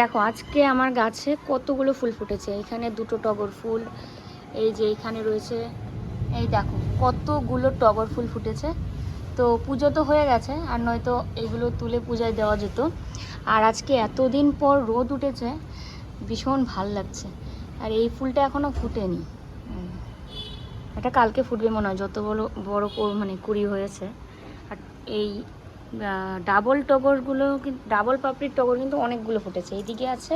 দেখো, আজকে আমার গাছে কতগুলো ফুল ফুটেছে। এখানে দুটো টগর ফুল, এই যে এখানে রয়েছে, এই দেখো, কতগুলো টগর ফুল ফুটেছে। তো পুজো তো হয়ে গেছে, আর নয়তো এগুলো তুলে পূজায় দেওয়া যেত। আর আজকে এতদিন পর রোদ উঠেছে, ভীষণ ভালো লাগছে। আর এই ফুলটা এখনও ফুটেনি। এটা কালকে ফুটবে মনে হয়, যত বড় বড় মানে কুড়ি হয়েছে। আর এই ডাবল টগরগুলো কিন্তু ডাবল পাপড়ির টগর কিন্তু অনেকগুলো ফুটেছে। এইদিকে আছে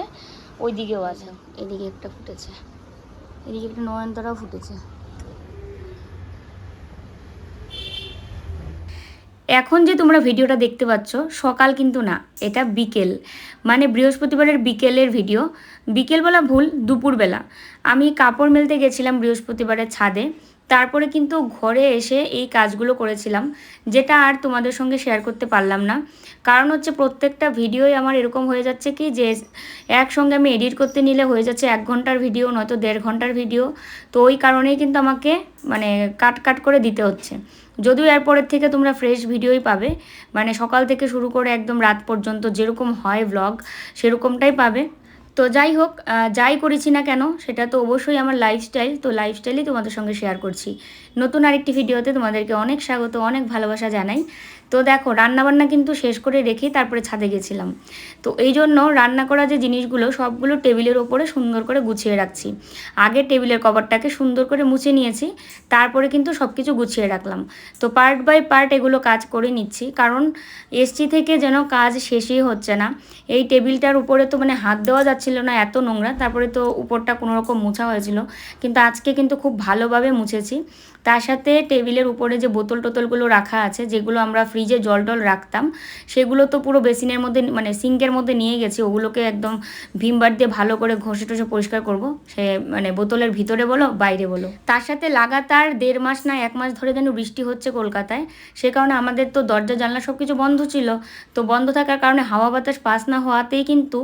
ওই দিকেও আছে। এদিকে একটা ফুটেছে। এদিকে একটা নয়নতারাও ফুটেছে। এখন যে তোমরা ভিডিওটা দেখতে পাচ্ছ, সকাল কিন্তু না, এটা বিকেল। মানে বৃহস্পতিবারের বিকেলের ভিডিও। বিকেলবেলা ভুল, দুপুরবেলা। আমি কাপড় মেলতে গেছিলাম বৃহস্পতিবারের ছাদে। তারপরে কিন্তু ঘরে এসে এই কাজগুলো করেছিলাম, যেটা আর তোমাদের সঙ্গে শেয়ার করতে পারলাম না। কারণ হচ্ছে প্রত্যেকটা ভিডিওই আমার এরকম হয়ে যাচ্ছে কি যে, একসঙ্গে আমি এডিট করতে নিলে হয়ে যাচ্ছে এক ঘণ্টার ভিডিও নয়তো দেড় ঘণ্টার ভিডিও তো ওই কারণেই কিন্তু আমাকে মানে কাট কাট করে দিতে হচ্ছে। যদিও এরপরের থেকে তোমরা ফ্রেশ ভিডিওই পাবে মানে সকাল থেকে শুরু করে একদম রাত পর্যন্ত যেরকম হয় ব্লগ সেরকমটাই পাবে। তো যাই হোক যাই করেছি না কেন, সেটা তো অবশ্যই আমার লাইফস্টাইল তো লাইফস্টাইলই তোমাদের সঙ্গে শেয়ার করছি। নতুন আরেকটি ভিডিওতে তোমাদেরকে অনেক স্বাগত, অনেক ভালোবাসা জানাই। তো দেখো, রান্নাবান্না কিন্তু শেষ করে রেখেই তারপরে ছাদে গেছিলাম। তো এই জন্য রান্না করা যে জিনিসগুলো, সবগুলো টেবিলের ওপরে সুন্দর করে গুছিয়ে রাখছি। আগে টেবিলের কভারটাকে সুন্দর করে মুছে নিয়েছি, তারপরে কিন্তু সব কিছু গুছিয়ে রাখলাম। তো পার্ট বাই পার্ট এগুলো কাজ করে নিচ্ছি, কারণ এসছি থেকে যেন কাজ শেষই হচ্ছে না। এই টেবিলটার উপরে তো মানে হাত দেওয়া যাচ্ছিল না এত নোংরা, তারপরে তো উপরটা কোনো রকম মোছা হয়েছিল। কিন্তু আজকে কিন্তু খুব ভালোভাবে মুছেছি। তার সাথে টেবিলের উপরে যে বোতল টোতলগুলো রাখা আছে, যেগুলো আমরা ফ্রিজে জল টল রাখতাম, সেগুলো তো পুরো বেসিনের মধ্যে মানে সিঙ্কের মধ্যে নিয়ে গেছি, ওগুলোকে একদম ভিমবার দিয়ে ভালো করে ঘষে টষে পরিষ্কার করব। সে মানে বোতলের ভিতরে বলো, বাইরে বলো। তার সাথে লাগাতার দেড় মাস না এক মাস ধরে যেন বৃষ্টি হচ্ছে কলকাতায়, সে কারণে আমাদের তো দরজা, জানলা সব কিছু বন্ধ ছিল। তো বন্ধ থাকার কারণে হাওয়া বাতাস পাস না হওয়াতেই কিন্তু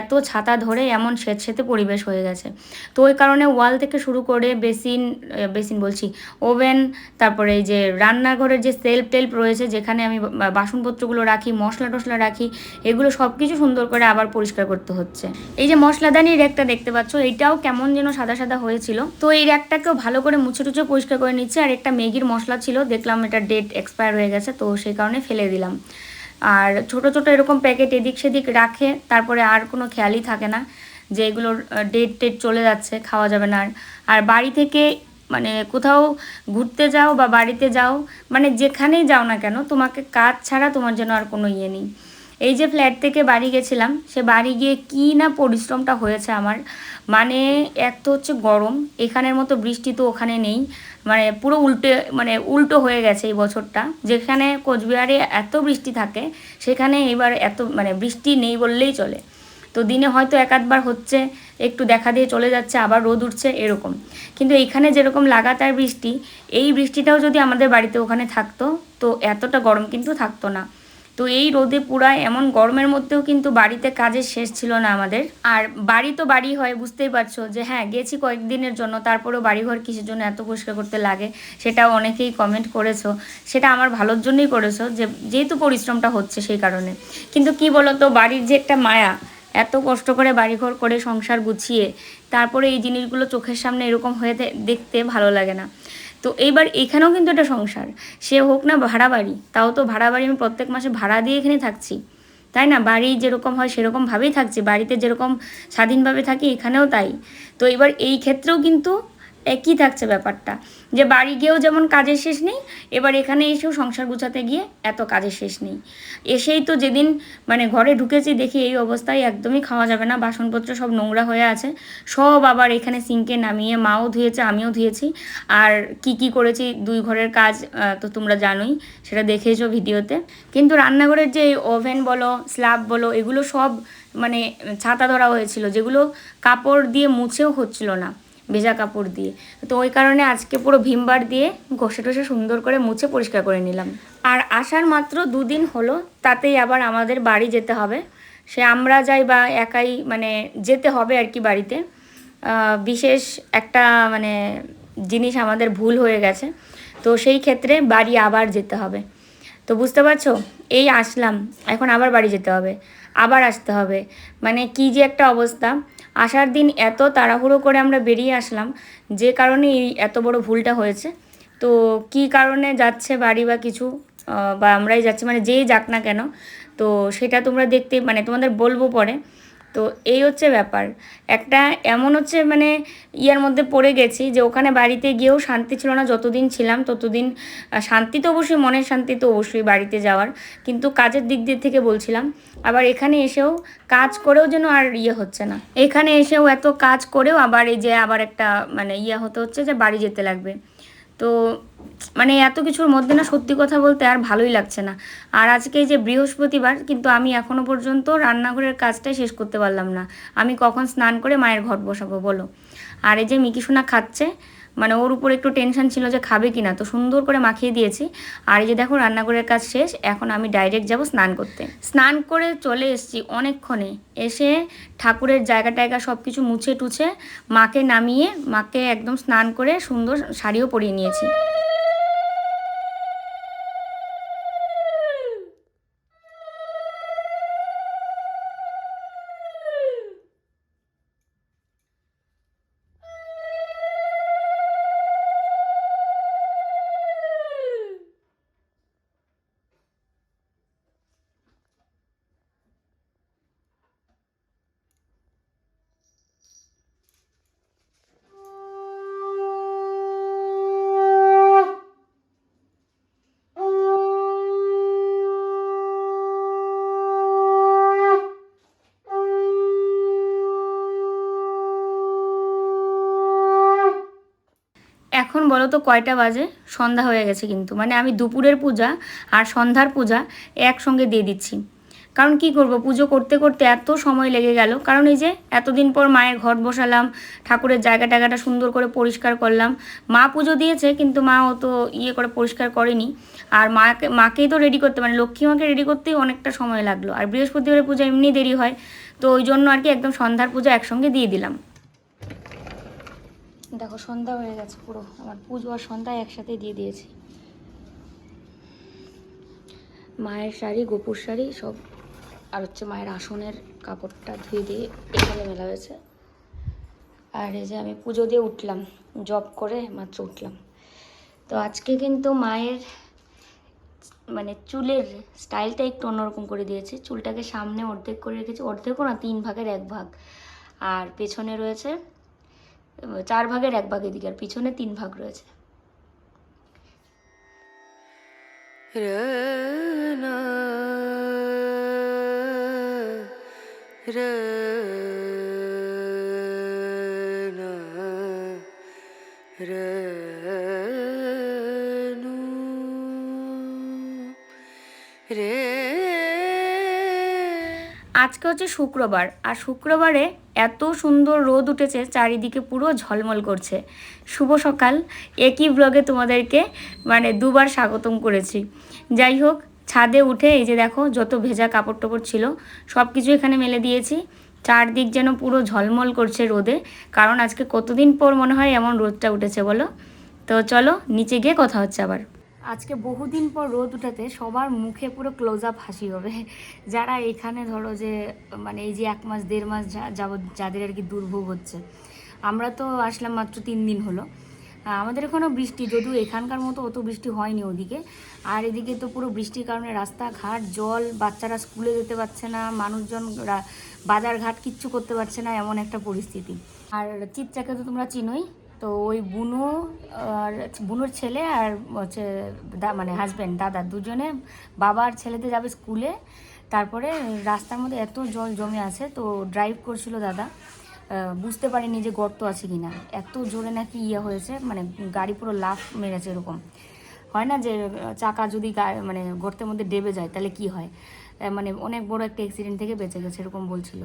এত ছাতা ধরে এমন স্বেতসেতে পরিবেশ হয়ে গেছে। তো ওই কারণে ওয়াল থেকে শুরু করে বেসিন বেসিন বলছি ওভেন, তারপরে এই যে রান্নাঘরের যে সেলফ টেল্প রয়েছে, যেখানে আমি বাসনপত্রগুলো রাখি, মশলা টশলা রাখি, এগুলো সব কিছু সুন্দর করে আবার পরিষ্কার করতে হচ্ছে। এই যে মশলাদানির র্যাকটা দেখতে পাচ্ছ এইটাও কেমন যেন সাদা সাদা হয়েছিল। তো এই র্যাকটাকেও ভালো করে মুছে টুছে পরিষ্কার করে নিচ্ছে, আর একটা ম্যাগির মশলা ছিল, দেখলাম এটা ডেট এক্সপায়ার হয়ে গেছে, তো সেই কারণে ফেলে দিলাম। আর ছোট ছোট এরকম প্যাকেট এদিক সেদিক রাখে, তারপরে আর কোনো খেয়ালই থাকে না যে এগুলোর ডেট টেট চলে যাচ্ছে, খাওয়া যাবে না। আর আর বাড়ি থেকে মানে কোথাও ঘুরতে যাও বা বাড়িতে যাও মানে যেখানেই যাও না কেন, তোমাকে কাজ ছাড়া তোমার যেন আর কোনো ইয়ে নেই। এই যে ফ্ল্যাট থেকে বাড়ি গেছিলাম, সে বাড়ি গিয়ে কী না পরিশ্রমটা হয়েছে আমার। মানে এক তো হচ্ছে গরম, এখানের মতো বৃষ্টি তো ওখানে নেই। মানে পুরো উল্টে মানে উল্টো হয়ে গেছে এই বছরটা। যেখানে কোচবিহারে এত বৃষ্টি থাকে, সেখানে এবার এত মানে বৃষ্টি নেই বললেই চলে। তো দিনে হয়তো এক আধবার হচ্ছে, একটু দেখা দিয়ে চলে যাচ্ছে, আবার রোদ উঠছে, এরকম। কিন্তু এইখানে যেরকম লাগাতার বৃষ্টি, এই বৃষ্টিটাও যদি আমাদের বাড়িতে ওখানে থাকতো, তো এতটা গরম কিন্তু থাকতো না। তো এই রোদে পুরায় এমন গরমের মধ্যেও কিন্তু বাড়িতে কাজের শেষ ছিল না আমাদের। আর বাড়ি তো বাড়ি হয়, বুঝতেই পারছ যে হ্যাঁ গেছি কয়েকদিনের জন্য, তারপরেও বাড়িঘর কিসের জন্য এত পরিষ্কার করতে লাগে সেটাও অনেকেই কমেন্ট করেছ। সেটা আমার ভালোর জন্যই করেছ যে, যেহেতু পরিশ্রমটা হচ্ছে সেই কারণে। কিন্তু কি বলতো, বাড়ির যে একটা মায়া এত কষ্ট করে বাড়িঘর করে সংসার গুছিয়ে তারপরে এই জিনিসগুলো চোখের সামনে এরকম হয়ে দেখতে ভালো লাগে না। তো এইবার এখানেও কিন্তু এটা সংসার। সে হোক না ভাড়া বাড়ি, তাও তো ভাড়া বাড়ি আমি প্রত্যেক মাসে ভাড়া দিয়ে এখানে থাকছি। তাই না? বাড়ি যেরকম হয় সেরকমভাবেই থাকছি, বাড়িতে যেরকম স্বাধীনভাবে থাকি এখানেও তাই। তো এবার এই ক্ষেত্রেও কিন্তু একই থাকছে ব্যাপারটা। যে বাড়ি গিয়েও যেমন কাজের শেষ নেই, এবার এখানে এসেও সংসার গুছাতে গিয়ে এত কাজের শেষ নেই। এসেই তো যেদিন মানে ঘরে ঢুকেছি দেখি এই অবস্থায় একদমই খাওয়া যাবে না, বাসনপত্র সব নোংরা হয়ে আছে। সব আবার এখানে সিঙ্কে নামিয়ে মাও ধুয়েছে, আমিও ধুয়েছি। আর কি কি করেছি, দুই ঘরের কাজ তো তোমরা জানোই, সেটা দেখেছ ভিডিওতে। কিন্তু রান্নাঘরের যে ওভেন বলো স্ল্যাব বলো, এগুলো সব মানে ছাতা ধরা হয়েছিল, যেগুলো কাপড় দিয়ে মুছেও হচ্ছিল না। ভেজা কাপড় দিয়ে। তো ওই কারণে আজকে পুরো ভীমবার দিয়ে ঘষে টষে সুন্দর করে মুছে পরিষ্কার করে নিলাম। আর আসার মাত্র দুদিন হলো, তাতেই আবার আমাদের বাড়ি যেতে হবে। সে আমরা যাই বা একাই মানে যেতে হবে আর কি বাড়িতে। বিশেষ একটা মানে জিনিস আমাদের ভুল হয়ে গেছে। তো সেই ক্ষেত্রে বাড়ি আবার যেতে হবে। তো বুঝতে পারছ? এই আসলাম, এখন আবার বাড়ি যেতে হবে, আবার আসতে হবে। মানে কি যে একটা অবস্থা। আসার দিন এত তাড়াহুড়ো করে আমরা বেরিয়ে আসলাম, যে কারণে এই এত বড় ভুলটা হয়েছে। তো কি কারণে যাচ্ছে বাড়ি বা কিছু বা আমরাই যাচ্ছি মানে যেই যাক না কেন, তো সেটা তোমরা দেখতে মানে তোমাদের বলব পরে। তো এই হচ্ছে ব্যাপার। একটা এমন হচ্ছে মানে ইয়ার মধ্যে পড়ে গেছি যে ওখানে বাড়িতে গিয়েও শান্তি ছিল না, যতদিন ছিলাম ততদিন শান্তি তো অবশ্যই, মনের শান্তি তো অবশ্যই বাড়িতে যাওয়ার। কিন্তু কাজের দিক দিয়ে থেকে বলছিলাম, আবার এখানে এসেও কাজ করেও যেন আর ইয়ে হচ্ছে না। এখানে এসেও এত কাজ করেও আবার এই যে আবার একটা মানে ইয়ে হতে হচ্ছে যে বাড়ি যেতে লাগবে। তো মানে এত কিছুর মধ্যে না সত্যি কথা বলতে আর ভালোই লাগছে না। আর আজকে যে বৃহস্পতিবার কিন্তু আমি এখনও পর্যন্ত রান্নাঘরের কাজটাই শেষ করতে পারলাম না। আমি কখন স্নান করে মায়ের ঘর বসাবো বলো? আর এই যে মিকিসোনা খাচ্ছে মানে ওর উপর একটু টেনশন ছিল যে খাবে কি না তো সুন্দর করে মাখিয়ে দিয়েছি। আর এই যে দেখো রান্নাঘরের কাজ শেষ, এখন আমি ডাইরেক্ট যাব স্নান করতে। স্নান করে চলে এসেছি অনেকক্ষণে। এসে ঠাকুরের জায়গা টায়গা সব কিছু মুছে টুছে মাকে নামিয়ে মাকে একদম স্নান করে সুন্দর শাড়িও পরিয়ে নিয়েছি। এখন বলো তো কয়টা বাজে? সন্ধ্যা হয়ে গেছে কিন্তু। মানে আমি দুপুরের পূজা আর সন্ধ্যার পূজা একসঙ্গে দিয়ে দিচ্ছি। কারণ কি করব? পুজো করতে করতে এত সময় লেগে গেল। কারণ এই যে এতদিন পর মায়ের ঘট বসালাম, ঠাকুরের জায়গা টায়গাটা সুন্দর করে পরিষ্কার করলাম। মা পুজো দিয়েছে কিন্তু মা অত ইয়ে করে পরিষ্কার করেনি। আর মাকে, মাকেই তো রেডি করতে মানে লক্ষ্মী মাকে রেডি করতেই অনেকটা সময় লাগল। আর বৃহস্পতিবারের পূজা এমনি দেরি হয়। তো ওই জন্য আর কি একদম সন্ধ্যার পূজা একসঙ্গে দিয়ে দিলাম। দেখো, সন্ধ্যা হয়ে গেছে পুরো। আমার পুজো আর সন্ধ্যা একসাথে দিয়ে দিয়েছি। মায়ের শাড়ি, গোপুর শাড়ি সব, আর হচ্ছে মায়ের আসনের কাপড়টা ধুয়ে দিয়ে এখানে মেলা হয়েছে। আর এই যে আমি পুজো দিয়ে উঠলাম, জব করে মাত্র উঠলাম। তো আজকে কিন্তু মায়ের মানে চুলের স্টাইলটা একটু অন্যরকম করে দিয়েছি। চুলটাকে সামনে অর্ধেক করে রেখেছি, অর্ধেকও না, তিন ভাগের এক ভাগ। আর পেছনে রয়েছে চার ভাগের এক ভাগ এদিকে আর পিছনে তিন ভাগ রয়েছে Re. আজকে হচ্ছে শুক্রবার, আর শুক্রবারে এত সুন্দর রোদ উঠেছে, চারিদিকে পুরো ঝলমল করছে। শুভ সকাল, একই ব্লগে তোমাদেরকে মানে দুবার স্বাগতম করেছি। যাই হোক, ছাদে উঠে এই যে দেখো, যত ভেজা কাপড় টাপড় ছিল সব কিছু এখানে মেলে দিয়েছি। চারদিক যেন পুরো ঝলমল করছে রোদে, কারণ আজকে কতদিন পর মনে হয় এমন রোদটা উঠেছে বলো? তো চলো, নিচে গিয়ে কথা হচ্ছে আবার। আজকে বহুদিন পর রোদ উঠাতে সবার মুখে পুরো ক্লোজ আপ হাসি হবে। যারা এখানে ধরো যে মানে এই যে এক মাস, দেড় মাস যা- যাবৎ যাদের আর কি দুর্ভোগ হচ্ছে, আমরা তো আসলাম মাত্র তিন দিন হলো। আমাদের এখানেও বৃষ্টি, যদিও এখানকার মতো অত বৃষ্টি হয়নি ওদিকে। আর এদিকে তো পুরো বৃষ্টির কারণে রাস্তাঘাট, জল, বাচ্চারা স্কুলে যেতে পারছে না, মানুষজন বাজারঘাট কিচ্ছু করতে পারছে না, এমন একটা পরিস্থিতি। আর চিত্রাকে তো তোমরা চিনোই তো ওই বুনো আর বুনোর ছেলে আর হচ্ছে মানে হাজব্যান্ড দাদা দুজনে বাবা আর ছেলেতে যাবে স্কুলে তারপরে রাস্তার মধ্যে এত জল জমে আছে, তো ড্রাইভ করছিল দাদা। বুঝতে পারিনি যে গর্ত আছে কিনা। এত জোরে নাকি ইয়ে হয়েছে মানে গাড়ি পুরো লাফ মেরেছে এরকম। হয় না যে চাকা যদি মানে গর্তের মধ্যে ডেবে যায়, তাহলে কি হয়? মানে অনেক বড় একটা অ্যাক্সিডেন্ট থেকে বেঁচে গেছে, এরকম বলছিল।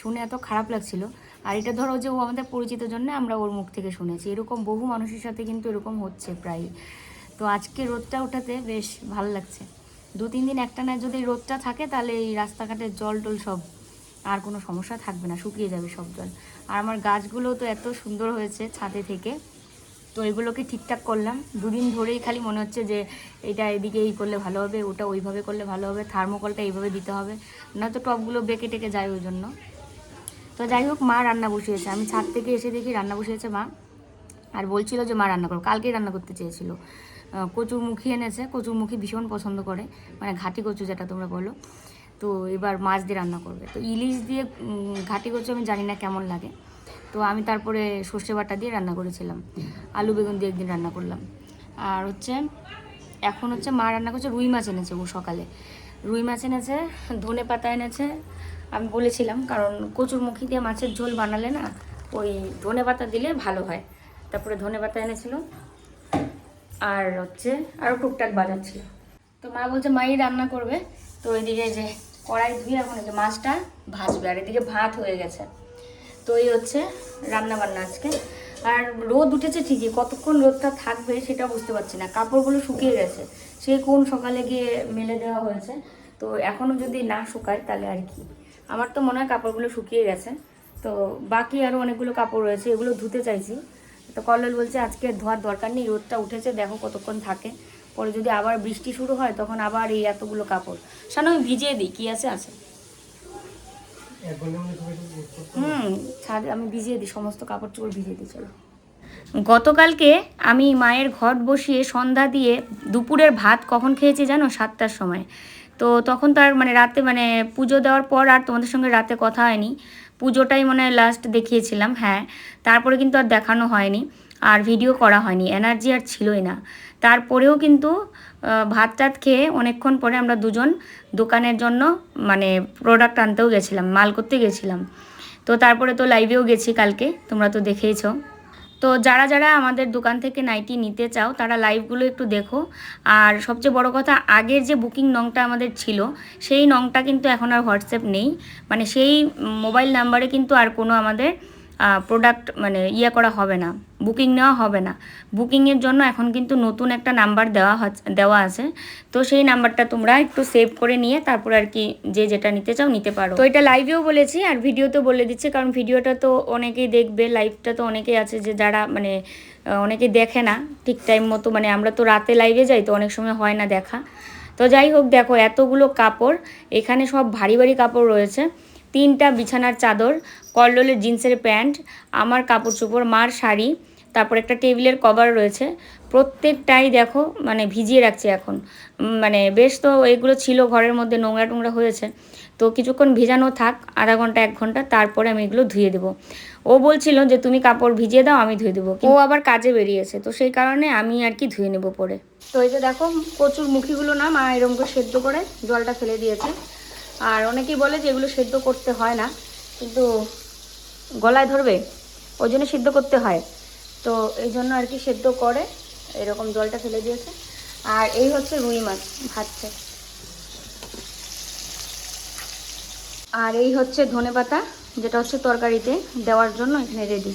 শুনে এত খারাপ লাগছিল। আর এটা ধরো যে ও আমাদের পরিচিত জন্য আমরা ওর মুখ থেকে শুনেছি। এরকম বহু মানুষের সাথে কিন্তু এরকম হচ্ছে প্রায় তো আজকে রোদটা ওঠাতে বেশ ভালো লাগছে। দু, তিন দিন একটা না যদি রোদটা থাকে তাহলে এই রাস্তাঘাটের জল টল সব আর কোনো সমস্যা থাকবে না, শুকিয়ে যাবে সব জল। আর আমার গাছগুলো তো এত সুন্দর হয়েছে ছাদে থেকে। তো এগুলোকে ঠিকঠাক করলাম। দুদিন ধরেই খালি মনে হচ্ছে যে এটা এদিকে এই করলে ভালো হবে, ওটা ওইভাবে করলে ভালো হবে থার্মোকলটা এইভাবে দিতে হবে। নয়তো টপগুলো বেঁকে টেকে যায় ওই জন্য। তো যাই হোক মা রান্না বসিয়েছে। আমি ছাদ থেকে এসে দেখি রান্না বসিয়েছে মা। আর বলছিল যে মা রান্না করো। কালকেই রান্না করতে চেয়েছিল। আহ, কচুর মুখি এনেছে। কচুর মুখি ভীষণ পছন্দ করে। মানে ঘাটি কচু যেটা তোমরা বলো। তো এবার মাছ দিয়ে রান্না করবে। তো ইলিশ দিয়ে ঘাটি কচু আমি জানি না কেমন লাগে। তো আমি তারপরে সর্ষে বাটা দিয়ে রান্না করেছিলাম। আলু বেগুন দিয়ে একদিন রান্না করলাম। আর হচ্ছে এখন হচ্ছে মা রান্না করছে রুই মাছ এনেছে ও সকালে। রুই মাছ এনেছে ধনে পাতা এনেছে আমি বলেছিলাম, কারণ কচুর মুখি দিয়ে মাছের ঝোল বানালে না, ওই ধনে পাতা দিলে ভালো হয়। তারপরে ধনে পাতা এনেছিল, আর হচ্ছে আরও টুকটাক বাজার তো মা বলছে, মাই রান্না করবে। তো এদিকে যে কড়াই ধুয়ে এখন যে মাছটা ভাজবে, আর এদিকে ভাত হয়ে গেছে। তো এই হচ্ছে রান্না বান্না আজকে। আর রোদ উঠেছে ঠিকই, কতক্ষণ রোদটা থাকবে সেটা বুঝতে পারছি না। কাপড়গুলো শুকিয়ে গেছে সেই কোন সকালে গিয়ে মেলে দেওয়া হয়েছে? তো এখনও যদি না শুকায় তাহলে আর কি। আমার তো মনে হয় কাপড়গুলো শুকিয়ে গেছে। তো বাকি আরও অনেকগুলো কাপড় রয়েছে, এগুলো ধুতে চাইছি। তো কল্লোল বলছে, আজকে ধোয়ার দরকার নেই, রোদটা উঠেছে, দেখো কতক্ষণ থাকে। পরে যদি আবার বৃষ্টি শুরু হয়, তখন আবার এই এতগুলো কাপড়। সামনে আমি ভিজিয়ে দিই, কী আছে আছে। হুম, ছাদ, আমি ভিজিয়ে দিই, সমস্ত কাপড় চোপড় ভিজিয়ে দিই, চলো। গতকালকে আমি মায়ের ঘট বসিয়ে সন্ধ্যা দিয়ে দুপুরের ভাত কখন খেয়েছি জানো? সাতটার সময়। তো তখন তো আর মানে রাতে মানে পুজো দেওয়ার পর আর তোমাদের সঙ্গে রাতে কথা হয়নি। পুজোটাই মানে লাস্ট দেখিয়েছিলাম হ্যাঁ। তারপরে কিন্তু আর দেখানো হয়নি, আর ভিডিও করা হয়নি এনার্জি আর ছিলই না। তারপরেও কিন্তু ভাত টাত খেয়ে অনেকক্ষণ পরে আমরা দুজন দোকানের জন্য মানে প্রোডাক্ট আনতেও গেছিলাম, মাল করতে গেছিলাম। তো তারপরে তো লাইভেও গেছি কালকে, তোমরা তো দেখেইছো। তো যারা যারা আমাদের দোকান থেকে নাইটি নিতে চাও, তারা লাইভগুলো একটু দেখো। আর সবচেয়ে বড় কথা, আগের যে বুকিং নংটা আমাদের ছিল, সেই নংটা কিন্তু এখন আর হোয়াটসঅ্যাপ নেই। মানে সেই মোবাইল নাম্বারে কিন্তু আর কোনো আমাদের প্রোডাক্ট মানে ইয়ে করা হবে না বুকিং নেওয়া হবে না। বুকিংয়ের জন্য এখন কিন্তু নতুন একটা নাম্বার দেওয়া দেওয়া আছে। তো সেই নাম্বারটা তোমরা একটু সেভ করে নিয়ে তারপর আর কি যে যেটা নিতে চাও নিতে পারো। তো এটা লাইভেও বলেছি আর ভিডিওতেও বলে দিচ্ছি কারণ ভিডিওটা তো অনেকেই দেখবে লাইভটা তো অনেকেই আছে যে যারা মানে আহ, অনেকেই দেখে না। ঠিক টাইম মতো মানে আমরা তো রাতে লাইভে যাই তো অনেক সময় হয় না দেখা। তো যাই হোক দেখো এতগুলো কাপড় এখানে সব ভারী ভারী কাপড় রয়েছে। তিনটা বিছানার চাদর, কল্লোলের জিন্সের প্যান্ট, আমার কাপড় চোপড়, মার শাড়ি, তারপর একটা টেবিলের কভার রয়েছে। প্রত্যেকটাই দেখো মানে ভিজিয়ে রাখছি এখন। মানে বেশ তো এগুলো ছিল, ঘরের মধ্যে নোংরা টোংরা হয়েছে। তো কিছুক্ষণ ভিজানো থাক, আধা ঘণ্টা, এক ঘণ্টা, তারপরে আমি এগুলো ধুয়ে দেবো। ও বলছিল যে, তুমি কাপড় ভিজিয়ে দাও, আমি ধুয়ে দেবো। ও আবার কাজে বেরিয়েছে, তো সেই কারণে আমি আর কি ধুয়ে নেব পরে। তো এই যে দেখো কচুর মুখিগুলো না মা এরকম করে সেদ্ধ করে জলটা ফেলে দিয়েছে। আর অনেকেই বলে যে এগুলো সেদ্ধ করতে হয় না, কিন্তু গলায় ধরবে, ওই জন্য সেদ্ধ করতে হয়। তো এই জন্য আর কি সেদ্ধ করে এরকম জলটা ফেলে দিয়েছে। আর এই হচ্ছে রুই মাছ ভাজছে। আর এই হচ্ছে ধনেপাতা, যেটা হচ্ছে তরকারিতে দেওয়ার জন্য এখানে রেডি।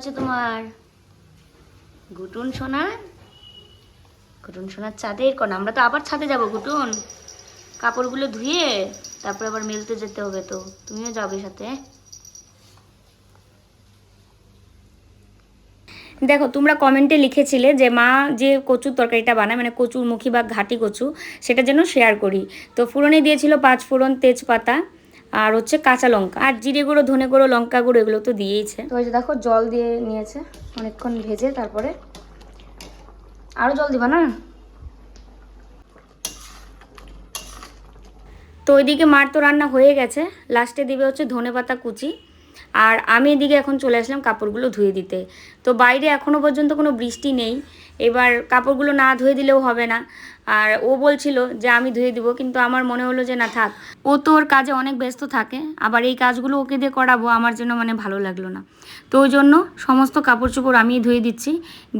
হয়েছে তোমার? ঘুটুন সোনা? ঘুটুন সোনার চাঁদের কোন। আমরা তো আবার ছাদে যাব, ঘুটুন। কাপড়গুলো ধুয়ে তারপরে আবার মেলতে যেতে হবে তো। তুমিও যাবে সাথে। দেখো, তোমরা কমেন্টে লিখেছিলে যে মা যে কচুর তরকারিটা বানায় মানে কচুর মুখী বা ঘাটি কচু, সেটা যেন শেয়ার করি। তো ফোড়নে দিয়েছিল পাঁচ ফোড়ন তেজপাতা। আর হচ্ছে কাঁচা লঙ্কা। আর জিরে গুঁড়ো ধনে গুঁড়ো লঙ্কা গুঁড়ো এগুলো তো দিয়েইছে। তো এই যে দেখো জল দিয়ে নিয়েছে অনেকক্ষণ ভেজে তারপরে আরও জল দিবা না? তো ওইদিকে মার তো রান্না হয়ে গেছে। লাস্টে দিবে হচ্ছে ধনে পাতা কুচি। আর আমি এদিকে এখন চলে আসলাম কাপড়গুলো ধুয়ে দিতে। তো বাইরে এখনও পর্যন্ত কোনো বৃষ্টি নেই। এবার কাপড়গুলো না ধুয়ে দিলেও হবে না। আর ও বলছিল যে আমি ধুয়ে দিব, কিন্তু আমার মনে হলো যে না, থাক। ও তো ওর কাজে অনেক ব্যস্ত থাকে, আবার এই কাজগুলো ওকে দিয়ে করাবো আমার জন্য মানে ভালো লাগল না। তো ওই জন্য সমস্ত কাপড় চোপড় আমি ধুয়ে দিচ্ছি,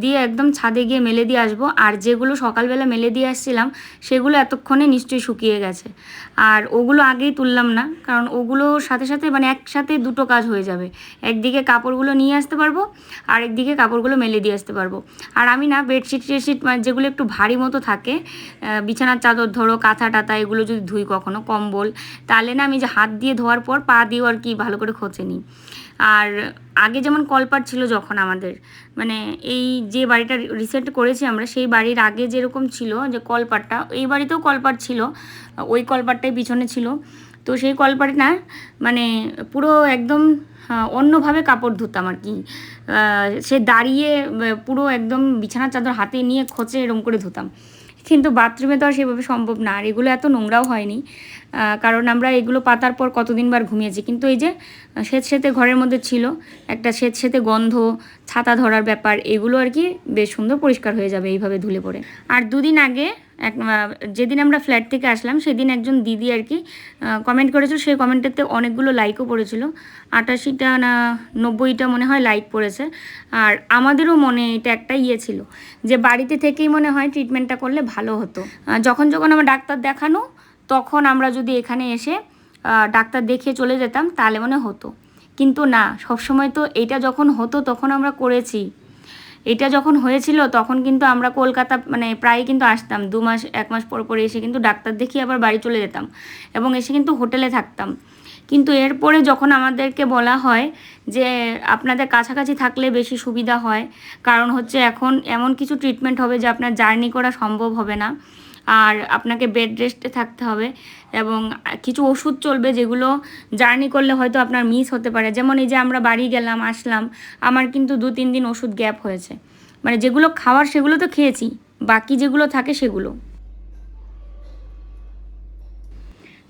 দিয়ে একদম ছাদে গিয়ে মেলে দিয়ে আসব। আর যেগুলো সকালবেলা মেলে দিয়ে আসছিলাম, সেগুলো এতক্ষণে নিশ্চয়ই শুকিয়ে গেছে। আর ওগুলো আগেই তুললাম না, কারণ ওগুলোর সাথে সাথে মানে একসাথে দুটো কাজ হয়ে যাবে। একদিকে কাপড়গুলো নিয়ে আসতে পারব আর একদিকে কাপড়গুলো মেলে দিয়ে আসতে পারব। আর আমি না বেডশিট টেডশিট মানে যেগুলো একটু ভারী মতো থাকে বিছানার চাদর ধরো, কাঁথা টাথা এগুলো যদি ধুই কখনো, কম্বল, তাহলে না আমি যে হাত দিয়ে ধোয়ার পর পা দিয়েও আর কি ভালো করে খোঁচে নিই। আর আগে যেমন কলপাট ছিল যখন আমাদের মানে এই যে বাড়িটা রিসেন্ট করেছি আমরা, সেই বাড়ির আগে যেরকম ছিল যে কলপাটটা, এই বাড়িতেও কলপাট ছিল, ওই কলপাটটাই পিছনে ছিল। তো সেই কলপাটে না মানে পুরো একদম অন্যভাবে কাপড় ধুতাম আর কি। সে দাঁড়িয়ে পুরো একদম বিছানার চাদর হাতে নিয়ে খোঁচে এরম করে ধুতাম। কিন্তু বাথরুমে তো আর সেভাবে সম্ভব না। আর এগুলো এত নোংরাও হয়নি। কারণ আমরা এগুলো পাতার পর কতদিন বার ঘুমিয়েছি। কিন্তু এই যে সেত সেতে ঘরের মধ্যে ছিল, একটা সেত সেতে গন্ধ, ছাতা ধরার ব্যাপার, এগুলো আর কি বেশ সুন্দর পরিষ্কার হয়ে যাবে এইভাবে ধুলে পড়ে। আর দুদিন আগে এক যেদিন আমরা ফ্ল্যাট থেকে আসলাম, সেদিন একজন দিদি আর কি কমেন্ট করেছিল সেই কমেন্টেতে অনেকগুলো লাইকও পড়েছিল। আটাশিটা না নব্বইটা মনে হয় লাইক পড়েছে। আর আমাদেরও মনে এটা একটা ইয়ে ছিল, যে বাড়িতে থেকেই মনে হয় ট্রিটমেন্টটা করলে ভালো হতো। যখন যখন আমার ডাক্তার দেখানো তখন আমরা যদি এখানে এসে ডাক্তার দেখিয়ে চলে যেতাম, তাহলে মনে হতো। কিন্তু না, সবসময় তো এটা যখন হতো, তখন আমরা করেছি। এটা যখন হয়েছিল, তখন কিন্তু আমরা কলকাতা মানে প্রায় কিন্তু আসতাম। দু মাস, এক মাস পর পরে এসে কিন্তু ডাক্তার দেখিয়ে আবার বাড়ি চলে যেতাম এবং এসে কিন্তু হোটেলে থাকতাম। কিন্তু এরপরে যখন আমাদেরকে বলা হয় যে, আপনাদের কাছাকাছি থাকলে বেশি সুবিধা হয়, কারণ হচ্ছে এখন এমন কিছু ট্রিটমেন্ট হবে যে আপনার জার্নি করা সম্ভব হবে না। আর আপনাকে বেড রেস্টে থাকতে হবে এবং কিছু ওষুধ চলবে যেগুলো জার্নি করলে হয়তো আপনার মিস হতে পারে। যেমন এই যে আমরা বাড়ি গেলাম, আসলাম, আমার কিন্তু দু, তিন দিন ওষুধ গ্যাপ হয়েছে। মানে যেগুলো খাওয়ার সেগুলো তো খেয়েছি, বাকি যেগুলো থাকে সেগুলো।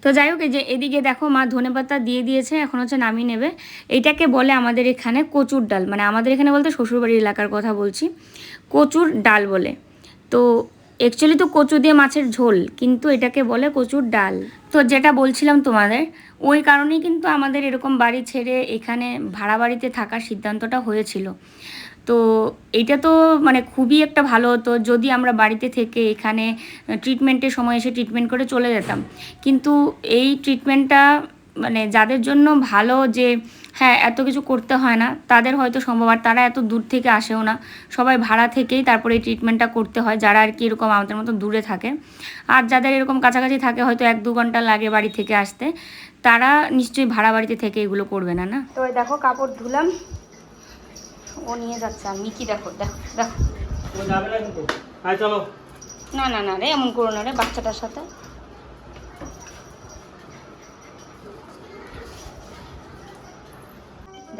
তো যাই হোক, এই যে এদিকে দেখো মা ধনেপাতা দিয়ে দিয়েছে, এখন হচ্ছে নামিয়ে নেবে। এটাকে বলে আমাদের এখানে কচুর ডাল। মানে আমাদের এখানে বলতে শ্বশুরবাড়ির এলাকার কথা বলছি। কচুর ডাল বলে। তো অ্যাকচুয়ালি তো কচু দিয়ে মাছের ঝোল, কিন্তু এটাকে বলে কচুর ডাল। তো যেটা বলছিলাম তোমাদের, ওই কারণেই কিন্তু আমাদের এরকম বাড়ি ছেড়ে এখানে ভাড়া বাড়িতে থাকার সিদ্ধান্তটা হয়েছিল। তো এটা তো মানে খুবই একটা ভালো হতো, যদি আমরা বাড়িতে থেকে এখানে ট্রিটমেন্টের সময় এসে ট্রিটমেন্ট করে চলে যেতাম। কিন্তু এই ট্রিটমেন্টটা মানে যাদের জন্য ভালো যে হ্যাঁ এত কিছু করতে হয় না তাদের হয়তো সম্ভব। আর তারা এত দূর থেকে আসেও না। সবাই ভাড়া থেকেই তারপরে এই ট্রিটমেন্টটা করতে হয় যারা আর কি এরকম আমাদের মতো দূরে থাকে। আর যাদের এরকম কাছাকাছি থাকে হয়তো এক দু ঘণ্টা লাগে বাড়ি থেকে আসতে। তারা নিশ্চয়ই ভাড়া বাড়িতে থেকে এগুলো করবে না না? তো দেখো কাপড় ধুলাম। ও নিয়ে যাচ্ছে আর মিকি দেখো দেখো দেখো। ও যাবে না কিন্তু। আয় চলো। না না না রে এমন করো না রে বাচ্চাটার সাথে।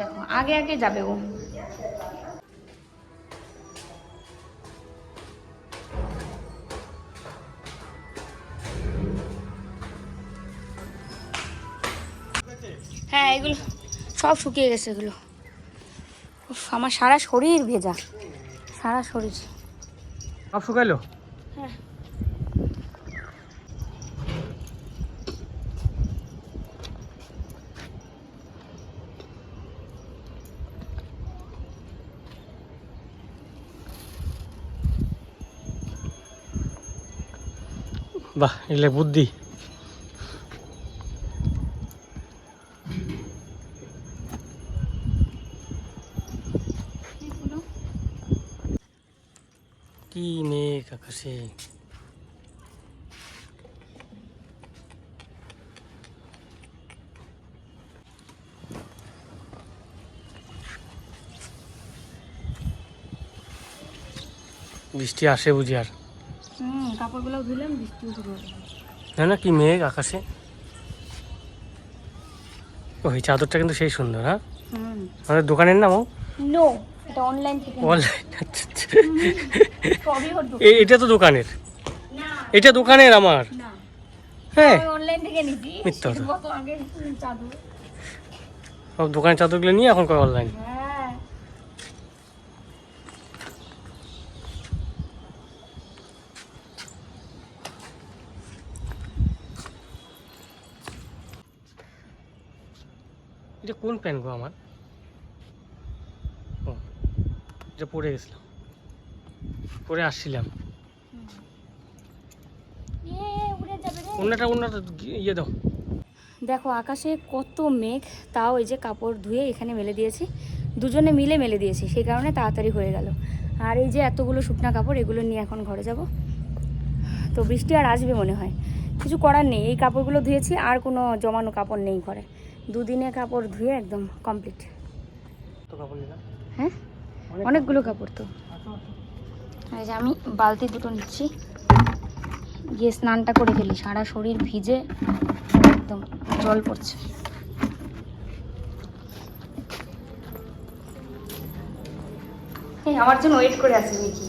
দেখো, আগে আগে যাবে ও। হ্যাঁ এগুলো সব শুকিয়ে গেছে এগুলো। আমার সারা শরীর ভেজা, সারা শরীর। সব শুকাইলো? বাহ এগুলো বুদ্ধি। কি মেঘ আকাশে। বৃষ্টি আসে বুঝি আর। কাপড়গুলো ধুলাম বৃষ্টিও শুরু হলো না না কি মেঘ আকাশে? ওই চাদরটা কিন্তু সেই সুন্দর হ্যাঁ? আমাদের দোকানের নামও নো এটা অনলাইন থেকে অনলাইন আচ্ছা আচ্ছা। এটা তো দোকানের? এটা দোকানের আমার? হ্যাঁ। অনলাইন থেকে নিছি মিথ্যা দোকানের চাদরগুলো নিয়ে এখন কয় অনলাইন কোন প্যান্ট গো আমার? ও, এটা গেছিলাম। পরে আসছিলাম। ইয়ে দেখো, আকাশে কত মেঘ, তাও এই যে কাপড় ধুয়ে এখানে মেলে দিয়েছি। দুজনে মিলে মেলে দিয়েছি, সেই কারণে তাড়াতাড়ি হয়ে গেল। আর এই যে এতগুলো শুকনা কাপড়, এগুলো নিয়ে এখন ঘরে যাব। তো বৃষ্টি আর আসবে মনে হয়। কিছু করার নেই, এই কাপড়গুলো ধুয়েছি, আর কোনো জমানো কাপড় নেই ঘরে। দুদিনে কাপড় ধুয়ে একদম কমপ্লিট হ্যাঁ? অনেকগুলো কাপড়। তো। এই যে আমি বালতি দুটো নিচ্ছি। গিয়ে স্নানটা করে ফেলি। সারা শরীর ভিজে একদম জল পড়ছে। আমার জন্য ওয়েট করে আছে নাকি?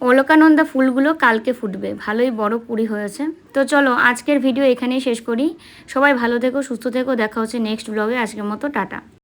অলকানন্দা ফুলগুলো কালকে ফুটবে। ভালোই বড় পুরি হয়েছে। তো চলো, আজকের ভিডিও এখানেই শেষ করি। সবাই ভালো থেকো, সুস্থ থেকো। দেখা হচ্ছে নেক্সট ব্লগে আজকের মতো, টাটা।